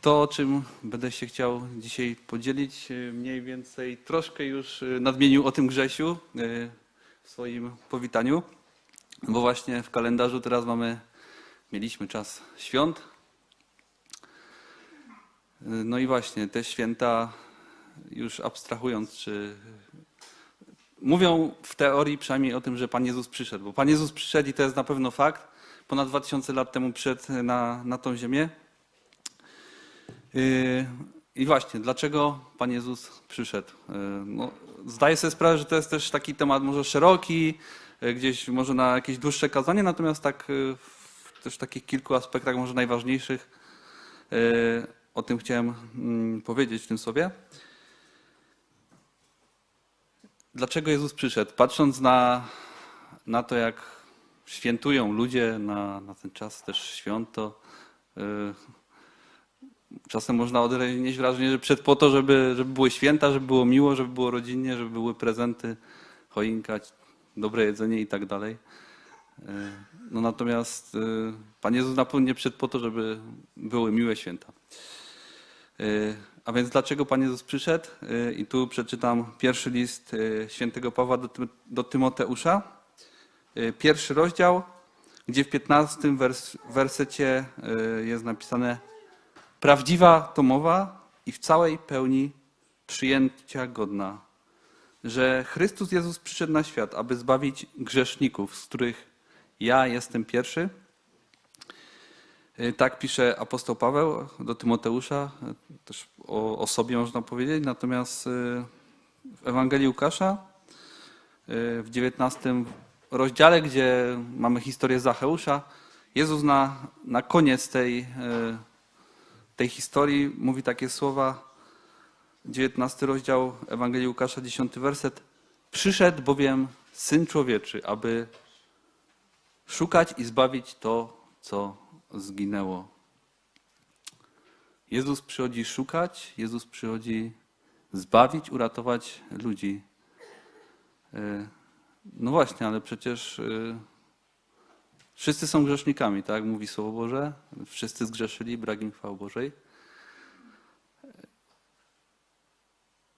To, o czym będę się chciał dzisiaj podzielić, e, mniej więcej troszkę już e, nadmienił o tym Grzesiu e, w swoim powitaniu, bo właśnie w kalendarzu teraz mamy, mieliśmy czas świąt. No i właśnie te święta, już abstrahując, czy mówią w teorii przynajmniej o tym, że Pan Jezus przyszedł, bo Pan Jezus przyszedł i to jest na pewno fakt. Ponad 2000 lat temu przyszedł na, na tą ziemię. Yy, I właśnie, dlaczego Pan Jezus przyszedł? Yy, No, zdaję sobie sprawę, że to jest też taki temat może szeroki, yy, gdzieś może na jakieś dłuższe kazanie, natomiast tak w też takich kilku aspektach może najważniejszych o tym chciałem mm, powiedzieć w tym słowie. Dlaczego Jezus przyszedł? Patrząc na, na to, jak świętują ludzie na, na ten czas też świąt, to yy, czasem można odnieść wrażenie, że przed po to, żeby, żeby były święta, żeby było miło, żeby było rodzinnie, żeby były prezenty, choinka, dobre jedzenie i tak dalej. Yy, No natomiast yy, Pan Jezus na pewno nie przyszedł po to, żeby były miłe święta. Yy, A więc dlaczego Pan Jezus przyszedł? I tu przeczytam pierwszy list świętego Pawła do, Tym- do Tymoteusza, pierwszy rozdział, gdzie w 15 wers, wersecie jest napisane Prawdziwa to mowa i w całej pełni przyjęcia godna, że Chrystus Jezus przyszedł na świat, aby zbawić grzeszników, z których ja jestem pierwszy. Y, Tak pisze apostoł Paweł do Tymoteusza, y, też o, o sobie można powiedzieć. Natomiast y, w Ewangelii Łukasza w 19 rozdziale, gdzie mamy historię Zacheusza, Jezus na, na koniec tej, tej historii mówi takie słowa, 19 rozdział Ewangelii Łukasza, 10 werset. Przyszedł bowiem Syn Człowieczy, aby szukać i zbawić to, co zginęło. Jezus przychodzi szukać, Jezus przychodzi zbawić, uratować ludzi. E, No właśnie, ale przecież e, wszyscy są grzesznikami, tak? Mówi Słowo Boże. Wszyscy zgrzeszyli, brak im chwały Bożej.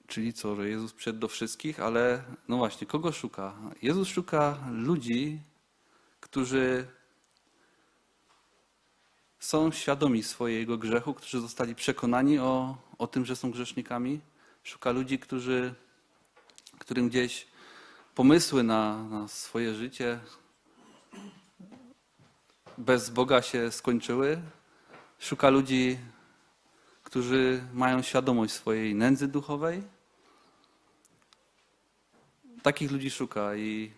Czyli co, że Jezus przyszedł do wszystkich, ale no właśnie, kogo szuka? Jezus szuka ludzi, którzy są świadomi swojego grzechu, którzy zostali przekonani o, o tym, że są grzesznikami. Szuka ludzi, którzy, którym gdzieś pomysły na, na swoje życie bez Boga się skończyły. Szuka ludzi, którzy mają świadomość swojej nędzy duchowej. Takich ludzi szuka i,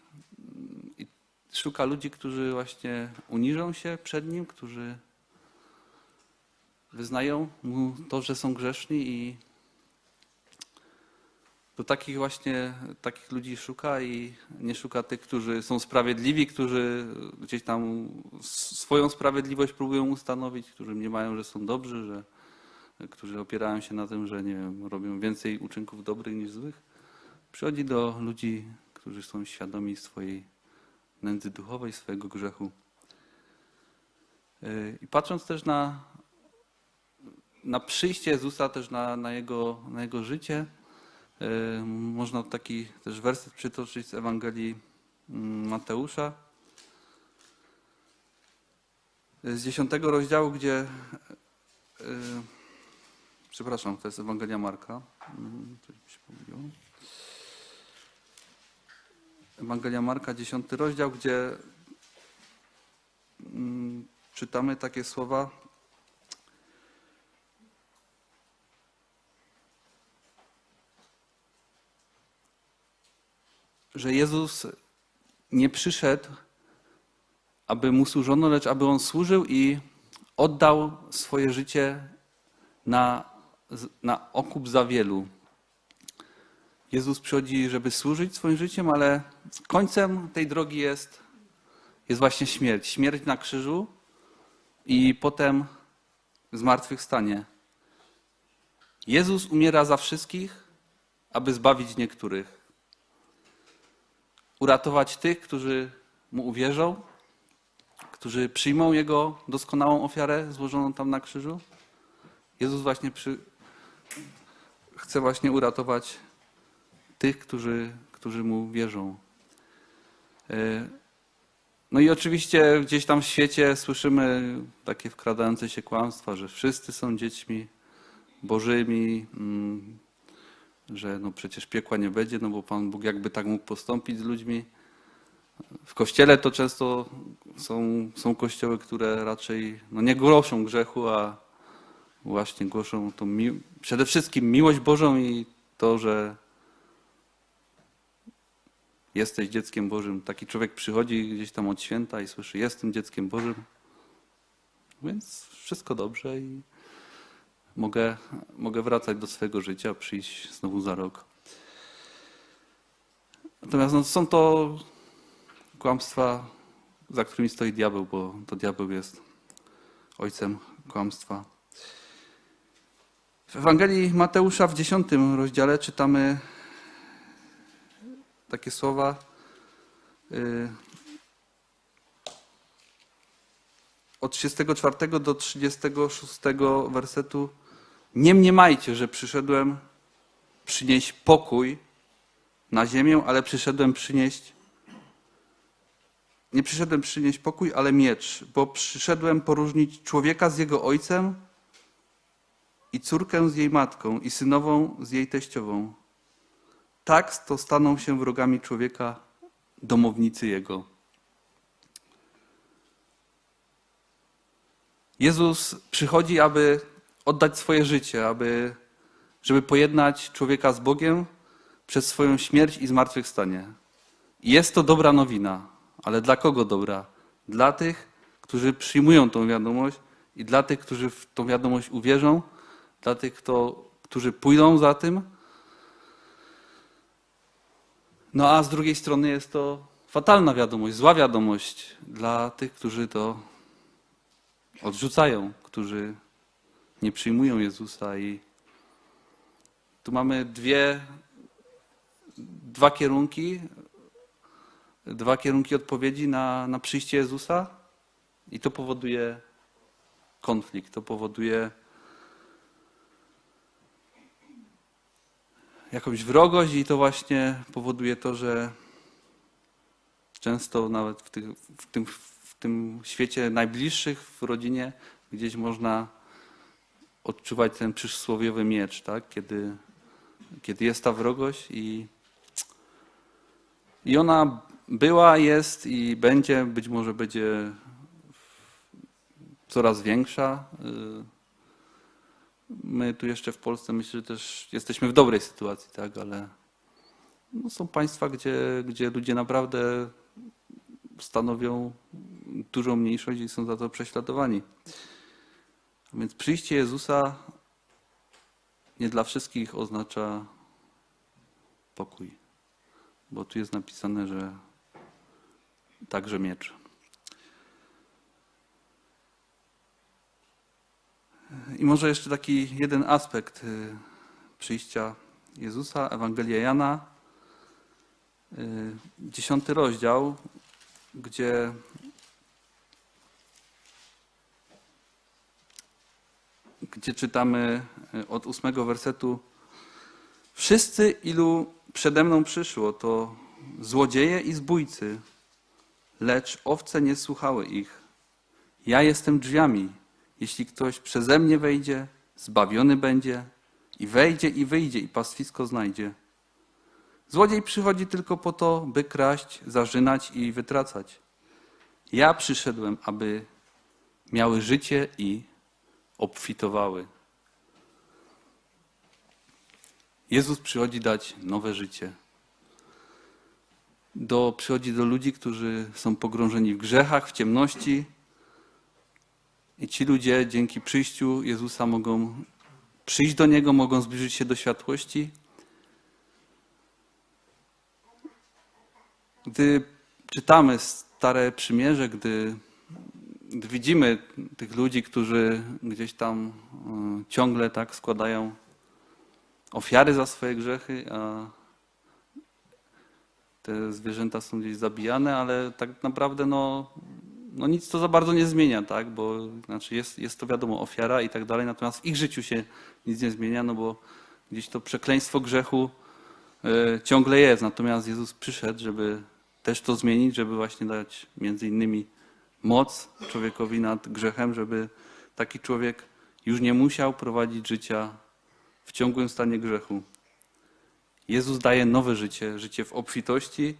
i szuka ludzi, którzy właśnie uniżą się przed Nim, którzy wyznają Mu to, że są grzeszni i do takich właśnie takich ludzi szuka i nie szuka tych, którzy są sprawiedliwi, którzy gdzieś tam swoją sprawiedliwość próbują ustanowić, którzy mniemają, że są dobrzy, że, którzy opierają się na tym, że nie wiem, robią więcej uczynków dobrych niż złych. Przychodzi do ludzi, którzy są świadomi swojej nędzy duchowej, swojego grzechu. Yy, I patrząc też na, na przyjście Jezusa, też na, na, jego, na jego życie, można taki też werset przytoczyć z Ewangelii mm, Mateusza z dziesiątego rozdziału, gdzie yy, przepraszam, to jest Ewangelia Marka. Pomyliło. Ewangelia Marka, 10 rozdział, gdzie mm, czytamy takie słowa. Że Jezus nie przyszedł, aby mu służono, lecz aby on służył i oddał swoje życie na, na okup za wielu. Jezus przychodzi, żeby służyć swoim życiem, ale końcem tej drogi jest, jest właśnie śmierć. Śmierć na krzyżu i potem zmartwychwstanie. Jezus umiera za wszystkich, aby zbawić niektórych. Uratować tych, którzy Mu uwierzą, którzy przyjmą Jego doskonałą ofiarę złożoną tam na krzyżu Jezus właśnie przy... chce właśnie uratować tych, którzy, którzy Mu wierzą. E, No i oczywiście gdzieś tam w świecie słyszymy takie wkradające się kłamstwa, że wszyscy są dziećmi bożymi, mm, że no przecież piekła nie będzie, no bo Pan Bóg jakby tak mógł postąpić z ludźmi. W kościele to często są, są kościoły, które raczej no nie głoszą grzechu, a właśnie głoszą tą mi- przede wszystkim miłość Bożą i to, że jesteś dzieckiem Bożym. Taki człowiek przychodzi gdzieś tam od święta i słyszy, jestem dzieckiem Bożym. Więc wszystko dobrze i mogę, mogę wracać do swojego życia, przyjść znowu za rok. Natomiast no, są to kłamstwa, za którymi stoi diabeł, bo to diabeł jest ojcem kłamstwa. W Ewangelii Mateusza w 10 rozdziale czytamy takie słowa. y, Od 34 do 36 wersetu. Nie mniemajcie, że przyszedłem przynieść pokój na ziemię, ale przyszedłem przynieść. Nie przyszedłem przynieść pokój, ale miecz, bo przyszedłem poróżnić człowieka z jego ojcem i córkę z jej matką i synową z jej teściową. Tak to staną się wrogami człowieka domownicy jego. Jezus przychodzi, aby oddać swoje życie, aby, żeby pojednać człowieka z Bogiem przez swoją śmierć i zmartwychwstanie. Jest to dobra nowina, ale dla kogo dobra? Dla tych, którzy przyjmują tą wiadomość i dla tych, którzy w tą wiadomość uwierzą, dla tych, kto, którzy pójdą za tym. No a z drugiej strony jest to fatalna wiadomość, zła wiadomość dla tych, którzy to odrzucają, którzy nie przyjmują Jezusa i tu mamy dwie, dwa kierunki, dwa kierunki odpowiedzi na, na przyjście Jezusa i to powoduje konflikt, to powoduje jakąś wrogość i to właśnie powoduje to, że często nawet w, w, tym, w tym świecie najbliższych, w rodzinie, gdzieś można odczuwać ten przysłowiowy miecz, tak? kiedy, kiedy jest ta wrogość i, i ona była, jest i będzie, być może będzie coraz większa. My tu jeszcze w Polsce myślę, że też jesteśmy w dobrej sytuacji, tak, ale no są państwa, gdzie, gdzie ludzie naprawdę stanowią dużą mniejszość i są za to prześladowani. Więc przyjście Jezusa nie dla wszystkich oznacza pokój, bo tu jest napisane, że także miecz. I może jeszcze taki jeden aspekt y, przyjścia Jezusa, Ewangelia Jana, y, dziesiąty rozdział, gdzie gdzie czytamy y, od ósmego wersetu Wszyscy, ilu przede mną przyszło, to złodzieje i zbójcy, lecz owce nie słuchały ich. Ja jestem drzwiami. Jeśli ktoś przeze mnie wejdzie, zbawiony będzie i wejdzie i wyjdzie i pastwisko znajdzie. Złodziej przychodzi tylko po to, by kraść, zarzynać i wytracać. Ja przyszedłem, aby miały życie i obfitowały. Jezus przychodzi dać nowe życie. Do, przychodzi do ludzi, którzy są pogrążeni w grzechach, w ciemności, i ci ludzie dzięki przyjściu Jezusa mogą przyjść do Niego, mogą zbliżyć się do światłości. Gdy czytamy Stare Przymierze, gdy, widzimy tych ludzi, którzy gdzieś tam y, ciągle tak składają ofiary za swoje grzechy, a te zwierzęta są gdzieś zabijane, ale tak naprawdę no, no nic to za bardzo nie zmienia, tak? Bo znaczy jest, jest to wiadomo ofiara i tak dalej, natomiast w ich życiu się nic nie zmienia, no bo gdzieś to przekleństwo grzechu e, ciągle jest. Natomiast Jezus przyszedł, żeby też to zmienić, żeby właśnie dać między innymi moc człowiekowi nad grzechem, żeby taki człowiek już nie musiał prowadzić życia w ciągłym stanie grzechu. Jezus daje nowe życie, życie w obfitości.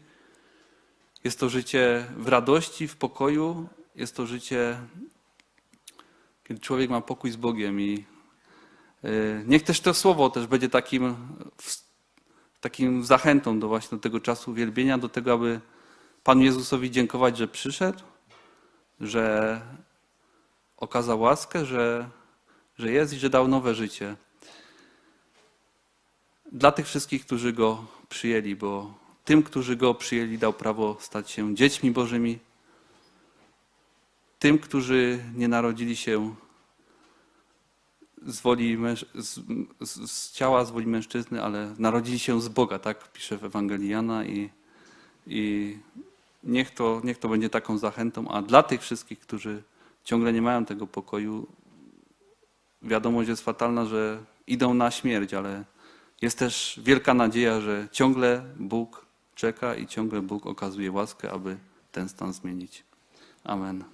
Jest to życie w radości, w pokoju. Jest to życie, kiedy człowiek ma pokój z Bogiem. I e, niech też to słowo też będzie takim, takim zachętą do właśnie do tego czasu uwielbienia, do tego, aby Panu Jezusowi dziękować, że przyszedł, że okazał łaskę, że, że jest i że dał nowe życie. Dla tych wszystkich, którzy Go przyjęli, bo tym, którzy Go przyjęli, dał prawo stać się dziećmi Bożymi. Tym, którzy nie narodzili się z, woli z, z, z ciała, z woli mężczyzny, ale narodzili się z Boga, tak pisze w Ewangelii Jana i, i niech, to, niech to będzie taką zachętą, a dla tych wszystkich, którzy ciągle nie mają tego pokoju, wiadomość jest fatalna, że idą na śmierć, ale jest też wielka nadzieja, że ciągle Bóg czeka i ciągle Bóg okazuje łaskę, aby ten stan zmienić. Amen.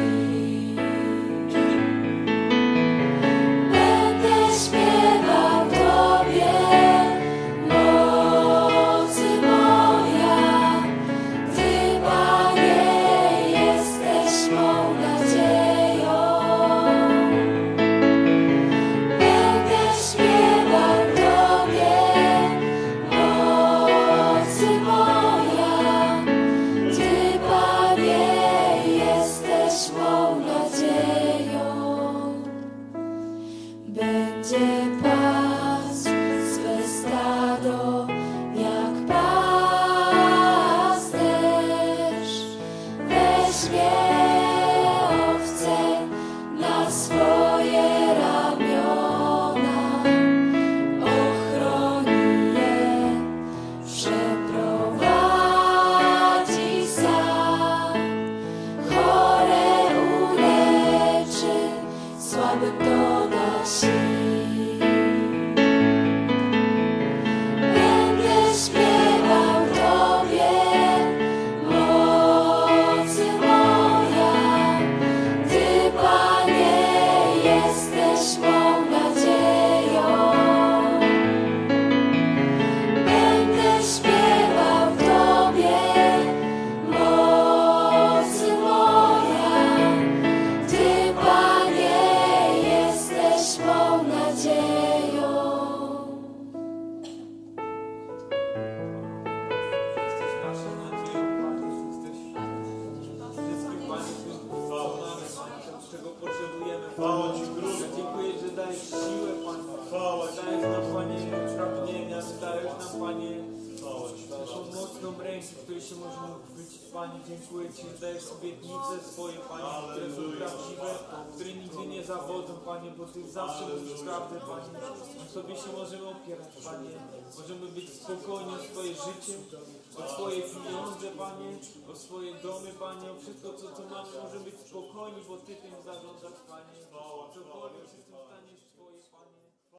się możemy uchwycić, Panie. Dziękuję Ci, że dajesz obietnice swoje, Panie, które są prawdziwe, które nigdy nie zawodzą, Panie, bo Ty zawsze mówisz prawdę, Panie. Sobie się możemy opierać, Panie. Możemy być spokojni o swoje życie, o swoje pieniądze, Panie, o swoje domy, Panie, o wszystko, co, co mamy, możemy być spokojni, bo Ty tym zarządzasz,